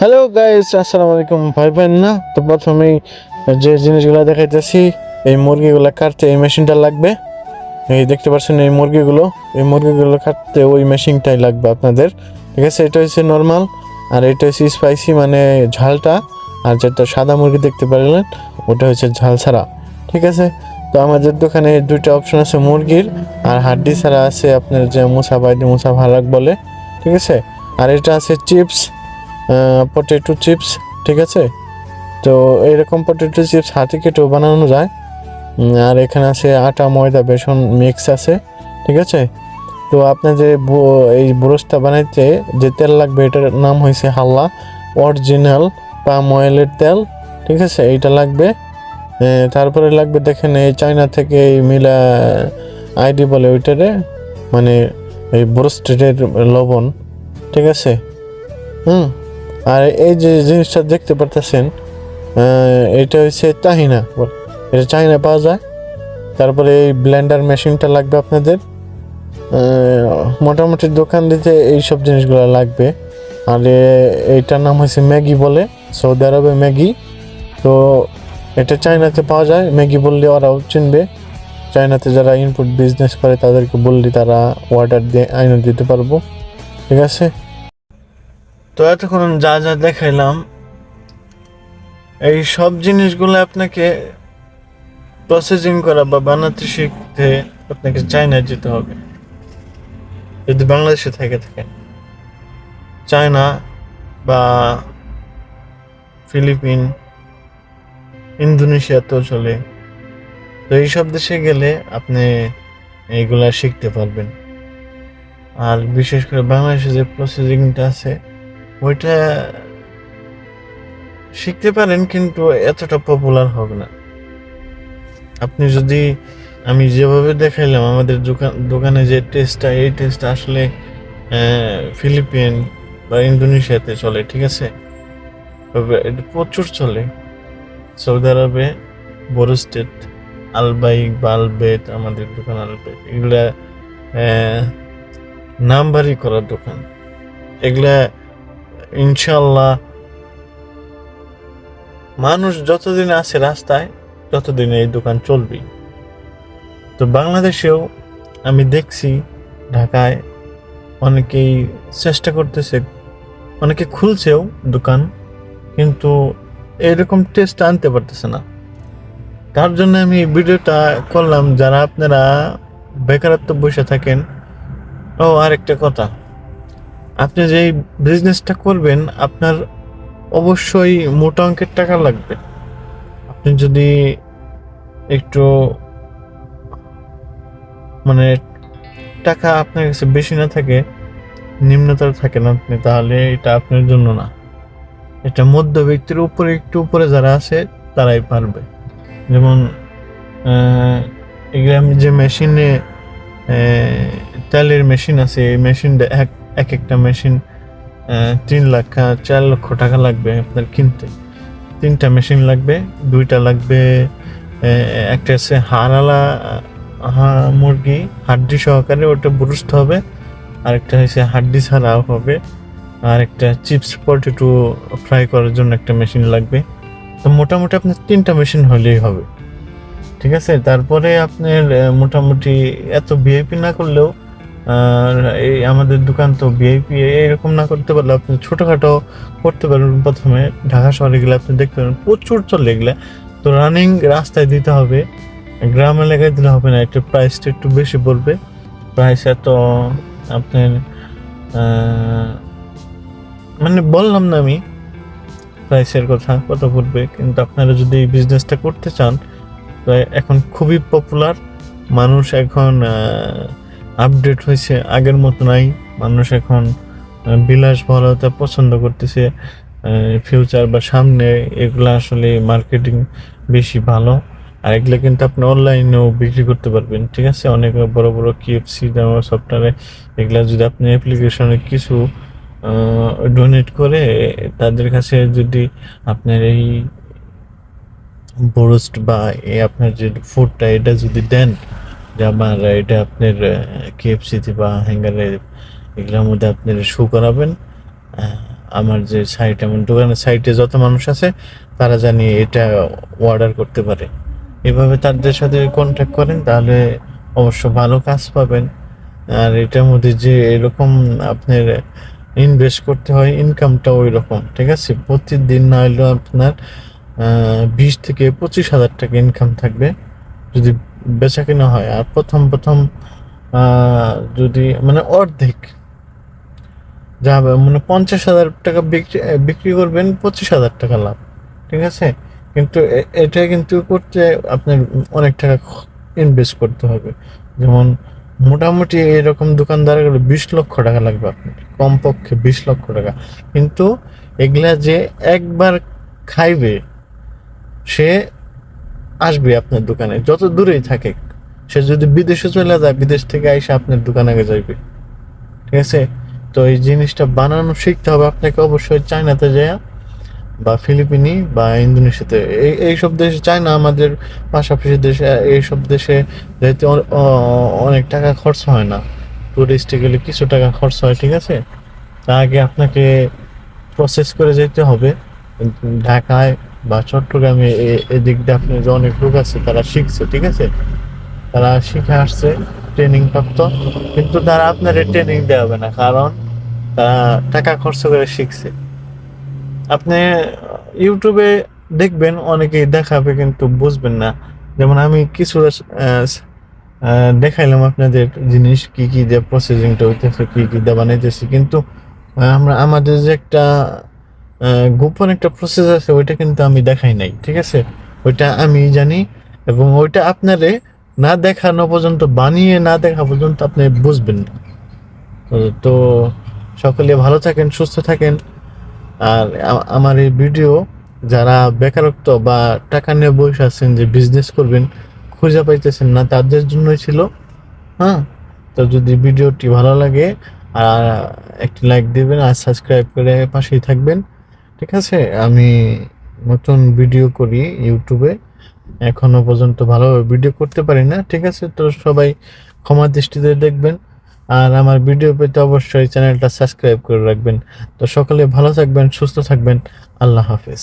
Hello guys আসসালামু আলাইকুম ভাই বোন, না? তো প্রথমেই যে জিনিসগুলো দেখাইতেছি, এই মুরগিগুলো কাটতে এই মেশিনটা লাগবে। এই দেখতে পাচ্ছেন এই মুরগিগুলো। এই মুরগিগুলো কাটতে ওই মেশিনটাই লাগবে আপনাদের। ঠিক আছে? এটা হচ্ছে নর্মাল আর এটা হচ্ছে স্পাইসি মানে ঝালটা। আর যেটা সাদা মুরগি দেখতে পারলেন, ওটা হচ্ছে ঝাল ছাড়া। ঠিক আছে? তো আমাদের দোকানে দুইটা অপশন আছে মুরগির আর হাড্ডি ছাড়া আছে আপনার যে মুসা বাইদি মুসা ভালাক বলে। ঠিক আছে? আর এটা আছে চিপস পটেটো চিপস ঠিক আছে? তো এরকম পটেটো চিপস হাতে কেটেও বানানো যায়। আর এখানে আছে আটা, ময়দা, বেসন মিক্স আছে, ঠিক আছে? তো আপনাদের ব- এই ব্রোসটা বানাইতে যে তেল লাগবে, এটার নাম হয়েছে হাল্লা। অরিজিনাল পাম অয়েলের তেল, ঠিক আছে? এইটা লাগবে। তারপরে লাগবে দেখেন এই চায়না থেকে এই মিলা আইডি বলে ওইটারে মানে এই ব্রোস্টেডের লবণ, ঠিক আছে? হুম। আর এই যে জিনিসটা দেখতে পারতেছেন এটা হচ্ছে চাহিনা। এটা চাহিনা পাওয়া যায়। তারপরে এই ব্লেন্ডার মেশিনটা লাগবে আপনাদের। মোটামুটি দোকান দিতে এই সব জিনিসগুলো লাগবে। আর এইটার নাম হচ্ছে ম্যাগি বলে, সৌদি আরবে ম্যাগি। তো এটা চায়নাতে পাওয়া যায়। ম্যাগি বললে ওরাও চিনবে। চায়নাতে যারা ইনপুট বিজনেস করে, তাদেরকে বললে তারা অর্ডার দিয়ে, আইনে দিতে পারব। ঠিক আছে? তো এতক্ষণ যা যা দেখাইলাম, এই সব জিনিসগুলো আপনাকে প্রসেসিং করা বা বানাতে শিখতে আপনাকে চায়নায় যেতে হবে। যদি বাংলাদেশে থেকে থাকেন। চায়না বা ফিলিপিন ইন্দোনেশিয়াতেও চলে। তো এইসব দেশে গেলে আপনি এইগুলা শিখতে পারবেন। আর বিশেষ করে বাংলাদেশে যে প্রসেসিংটা আছে ওইটা শিখতে পারেন কিন্তু এতটা পপুলার হবে না। আপনি যদি আমি যেভাবে দেখাইলাম আমাদের দোকান দোকানে যে টেস্টটা এই টেস্টটা আসলে ফিলিপিন বা ইন্দোনেশিয়াতে চলে ঠিক আছে? তবে এটা প্রচুর চলে। সৌদি আরবে বরস্টেট আলবাইক বা আলবেট আমাদের দোকান আলবেট এগুলা আহ, নামবারি করার দোকান। এগুলা ইনশাল্লাহ মানুষ যতদিন আছে রাস্তায়, ততদিন এই দোকান চলবেই। তো বাংলাদেশেও আমি দেখছি, ঢাকায় অনেকেই চেষ্টা করতেছে, অনেকে খুলছেও দোকান, কিন্তু এরকম টেস্ট আনতে পারতেছে না। তার জন্য আমি ভিডিওটা করলাম, যারা আপনারা বেকারত্ব বসে থাকেন, ও আরেকটা কথা আপনি যে বিজনেসটা করবেন, আপনার অবশ্যই মোটা অঙ্কের টাকা লাগবে। আপনি যদি একটু মানে টাকা আপনার কাছে বেশি না থাকে, নিম্নতর থাকেন আপনি, তাহলে এটা আপনার জন্য না। এটা মধ্যবিত্তের উপরে, একটু উপরে যারা আছে, তারাই পারবে। যেমন এগুলো আমি যে মেশিনে তেলের মেশিন আছে, এই মেশিনটা এক এক একটা মেশিন তিন লাখ চার লক্ষ টাকা লাগবে আপনার কিনতে। তিনটা মেশিন লাগবে, দুইটা লাগবে একটা আছে হাড়ালা হা, মুরগি, হাড্ডি সহকারে ওটা বুরুস্ত হবে আর একটা হচ্ছে হাড্ডি ছাড়াও হবে আর একটা চিপস, পটেটো ফ্রাই করার জন্য একটা মেশিন লাগবে। তো মোটামুটি আপনার তিনটা মেশিন হলেই হবে। ঠিক আছে? তারপরে আপনার মোটামুটি এত ভিআইপি না করলেও এই আমাদের দোকান তো ভিআইপি এরকম না করতে পারলে আপনি ছোটোখাটো করতে পারবেন প্রথমে। ঢাকা শহরে গেলে আপনি দেখতে পারেন প্রচুর চলে এগুলো তো রানিং রাস্তায় দিতে হবে, গ্রাম এলাকায় দিলে হবে না, একটু প্রাইসটা একটু বেশি পড়বে। প্রাইস এত আপনার মানে বললাম না আমি প্রাইসের কথা, কত পড়বে, কিন্তু আপনারা যদি এই বিজনেসটা করতে চান এখন খুবই পপুলার মানুষ এখন আপডেট হয়েছে, আগের মতো নাই। মানুষ এখন বিলাসবহুলতা পছন্দ করতেছে ফিউচার বা সামনে এগুলা আসলে মার্কেটিং বেশি ভালো। আর এগুলো কিন্তু আপনি অনলাইনেও বিক্রি করতে পারবেন, ঠিক আছে? অনেক বড় বড় কিএফসি সফটওয়্যারে এগুলা যদি আপনি অ্যাপ্লিকেশনে কিছু ডোনেট করে, তাদের কাছে যদি আপনার এই বোরস্ট বা আপনার যে ফুডটা এটা যদি দেন যে আমার এটা আপনার কেএফসিতে বা হ্যাঙ্গারে এগুলোর মধ্যে আপনার শো করাবেন। আমার যে সাইট আমার দোকানের সাইটে যত মানুষ আছে, তারা জানি এটা অর্ডার করতে পারে। এভাবে তাদের সাথে কন্ট্যাক্ট করেন, তাহলে অবশ্য ভালো কাজ পাবেন। আর এটার মধ্যে যে এরকম আপনার ইনভেস্ট করতে হয় ইনকামটা ওই রকম ঠিক আছে? প্রতিদিন না হলেও আপনার বিশ থেকে পঁচিশ হাজার টাকা ইনকাম থাকবে। যদি বেচা কেনা হয়। আর প্রথম প্রথম যদি মানে অর্ধেক। যা মানে পঞ্চাশ হাজার টাকা বিক্রি বিক্রি করবেন, পঁচিশ হাজার টাকা লাভ। ঠিক আছে? কিন্তু এটা কিন্তু করতে আপনার অনেক টাকা ইনভেস্ট করতে হবে। যেমন মোটামুটি এরকম দোকানদার গেলে বিশ লক্ষ টাকা লাগবে আপনার। কমপক্ষে বিশ লক্ষ টাকা। কিন্তু এগুলা যে একবার খাইবে, সে আসবে আপনার দোকানে, যত দূরেই থাকে সে যদি বিদেশে চলে যায়, বিদেশ থেকে এসে আপনার দোকানে যাইবে। ঠিক আছে? তো এই জিনিসটা বানানো শিখতে হবে আপনাকে অবশ্যই চায়নাতে যায় বা ফিলিপিনি, বা ইন্দোনেশিয়াতে। এই, এইসব দেশে চায় না আমাদের পাশাপাশি দেশে, এইসব দেশে যেহেতু অনেক টাকা খরচ হয় না। টুরিস্টে গেলে কিছু টাকা খরচ হয়, ঠিক আছে? তা আগে আপনাকে প্রসেস করে যেতে হবে। ঢাকায় বা চট্টগ্রামে এদিক দিয়ে আপনি যে অনেক লোক আছে, তারা শিখছে, ঠিক আছে? তারা শিখে আসছে ট্রেনিং প্রাপ্ত, কিন্তু তারা আপনার ট্রেনিং দেওয়া হবে না, কারণ তারা টাকা খরচ করে শিখছে। আপনি ইউটিউবে দেখবেন, অনেকেই দেখাবে, কিন্তু বুঝবেন না। যেমন আমি কিছু দেখাইলাম আপনাদের জিনিস, কি কি দিয়ে প্রসেসিংটা হইতেছে, কি কি দিয়ে বানাইতেছি, কিন্তু আমরা, আমাদের যে একটা গোপন একটা প্রসেস আছে, ওইটা কিন্তু আমি দেখাই নাই, ঠিক আছে? ওইটা আমি জানি এবং ওইটা আপনারে না দেখানো পর্যন্ত, বানিয়ে না দেখা পর্যন্ত আপনি বুঝবেন তো সকলে ভালো থাকেন, সুস্থ থাকেন। আর আমার এই ভিডিও যারা বেকারত্ব বা টাকা নিয়ে বসে আছেন যে বিজনেস করবেন, খুঁজে পাইতেছেন না, তাদের জন্যই ছিল হ্যাঁ? তো যদি ভিডিওটি ভালো লাগে, আর একটি লাইক দিবেন, আর সাবস্ক্রাইব করে পাশেই থাকবেন। ঠিক আছে? আমি নতুন ভিডিও করি ইউটিউবে এখনও পর্যন্ত ভালোভাবে ভিডিও করতে পারি না, ঠিক আছে? তো সবাই ক্ষমা দৃষ্টিতে দেখবেন। আর আমার ভিডিও পেতে অবশ্যই চ্যানেলটা সাবস্ক্রাইব করে রাখবেন। তো সকলে ভালো থাকবেন, সুস্থ থাকবেন। আল্লাহ হাফেজ।